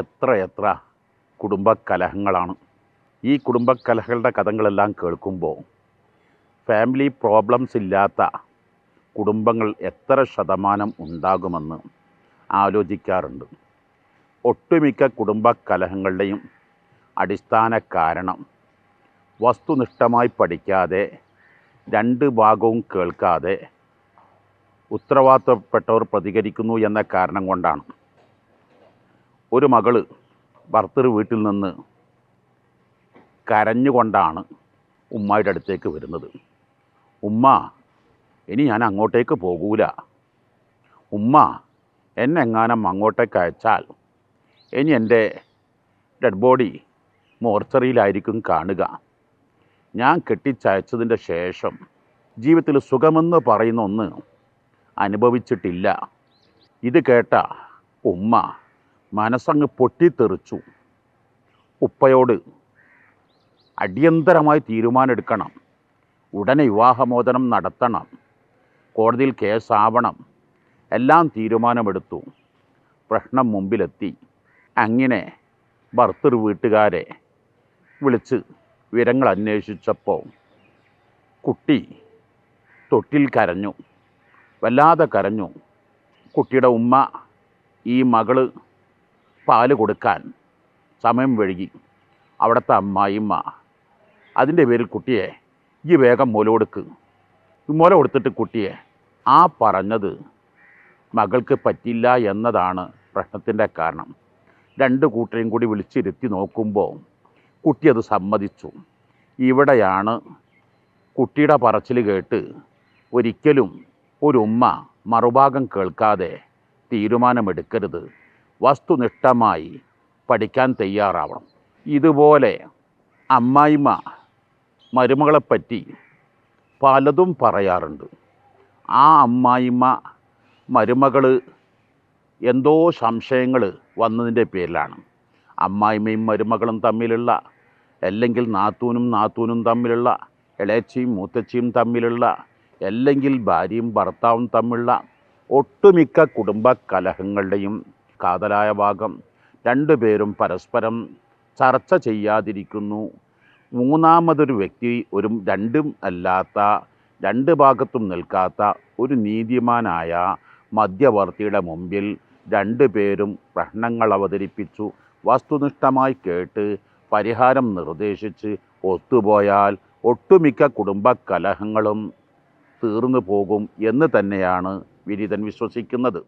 എത്ര എത്ര കുടുംബകലഹങ്ങളാണ് ഈ കുടുംബകലഹങ്ങളുടെ കഥകളെല്ലാം കേൾക്കുമ്പോൾ ഫാമിലി പ്രോബ്ലംസ് ഇല്ലാത്ത കുടുംബങ്ങൾ എത്ര ശതമാനം ഉണ്ടാകുമെന്ന് ആലോചിക്കാറുണ്ട്. ഒട്ടുമിക്ക കുടുംബക്കലഹങ്ങളുടെയും അടിസ്ഥാന കാരണം വസ്തുനിഷ്ഠമായി പഠിക്കാതെ രണ്ട് ഭാഗവും കേൾക്കാതെ ഉത്തരവാദിത്തപ്പെട്ടവർ പ്രതികരിക്കുന്നു എന്ന കാരണം കൊണ്ടാണ്. ഒരു മകൾ ഭർത്തൃ വീട്ടിൽ നിന്ന് കരഞ്ഞുകൊണ്ടാണ് ഉമ്മയുടെ അടുത്തേക്ക് വരുന്നത്. ഉമ്മ ഇനി ഞാൻ അങ്ങോട്ടേക്ക് പോകൂല. ഉമ്മ എന്നെ എങ്ങാനും അങ്ങോട്ടേക്ക് അയച്ചാൽ ഇനി എന്റെ ഡെഡ് ബോഡി മോർച്ചറിയിലായിരിക്കും കാണുക. ഞാൻ കെട്ടിച്ചയച്ചതിന്റെ ശേഷം ജീവിതത്തിൽ സുഖമെന്ന് പറയുന്ന ഒന്ന് അനുഭവിച്ചിട്ടില്ല. ഇത് കേട്ട ഉമ്മ മനസ്സങ്ങ് പൊട്ടിത്തെറിച്ചു. ഉപ്പയോട് അടിയന്തരമായി തീരുമാനമെടുക്കണം. ഉടനെ വിവാഹമോചനം നടത്തണം. കോടതിയിൽ കേസാവണം. എല്ലാം തീരുമാനമെടുത്തു. പ്രശ്നം മുമ്പിലെത്തി. അങ്ങനെ ഭർത്തൃ വീട്ടുകാരെ വിളിച്ച് വിവരങ്ങൾ അന്വേഷിച്ചപ്പോൾ കുട്ടി തൊട്ടിൽ കരഞ്ഞു. വല്ലാതെ കരഞ്ഞു. കുട്ടിയുടെ ഉമ്മ ഈ മകൾ പാൽ കൊടുക്കാൻ സമയം വഴുകി അവിടുത്തെ അമ്മായിമ്മ അതിന്റെ പേരിൽ കുട്ടിയെ ഈ വേഗം മുല കൊടുക്ക്. മുല കൊടുത്തിട്ട് കുട്ടിയെ ആ പറഞ്ഞത് മകൾക്ക് പറ്റില്ല എന്നതാണ് പ്രശ്നത്തിന്റെ കാരണം. രണ്ട് കൂട്ടരെയും കൂടി വിളിച്ചിരുത്തി നോക്കുമ്പോൾ കുട്ടി അത് സമ്മതിച്ചു. ഇവിടെയാണ് കുട്ടിയുടെ പറച്ചിൽ കേട്ട് ഒരിക്കലും ഒരു ഉമ്മ മറുഭാഗം കേൾക്കാതെ തീരുമാനമെടുക്കരുത്. വസ്തുനിഷ്ഠമായി പഠിക്കാൻ തയ്യാറാവണം. ഇതുപോലെ അമ്മായിമ്മ മരുമകളെപ്പറ്റി പലതും പറയാറുണ്ട്. ആ അമ്മായിമ്മ മരുമകൾ എന്തോ സംശയങ്ങൾ വന്നതിന്റെ പേരിലാണ്. അമ്മായിമ്മയും മരുമകളും തമ്മിലുള്ള അല്ലെങ്കിൽ നാത്തൂനും നാത്തൂനും തമ്മിലുള്ള ഇളയച്ചിയും മൂത്തച്ചിയും തമ്മിലുള്ള അല്ലെങ്കിൽ ഭാര്യയും ഭർത്താവും തമ്മിലുള്ള ഒട്ടുമിക്ക കുടുംബ കലഹങ്ങളുടെയും കാതലായ ഭാഗം രണ്ടുപേരും പരസ്പരം ചർച്ച ചെയ്യാതിരിക്കുന്നു. മൂന്നാമതൊരു വ്യക്തി ഒരു രണ്ടും അല്ലാത്ത രണ്ട് ഭാഗത്തും നിൽക്കാത്ത ഒരു നീതിമാനായ മധ്യവർത്തിയുടെ മുമ്പിൽ രണ്ടുപേരും പ്രശ്നങ്ങൾ അവതരിപ്പിച്ചു. വസ്തുനിഷ്ഠമായി കേട്ട് പരിഹാരം നിർദ്ദേശിച്ച് ഒത്തുപോയാൽ ഒട്ടുമിക്ക കുടുംബ കലഹങ്ങളും തീർന്നു പോകും എന്ന് തന്നെയാണ് വിനീതൻ വിശ്വസിക്കുന്നത്.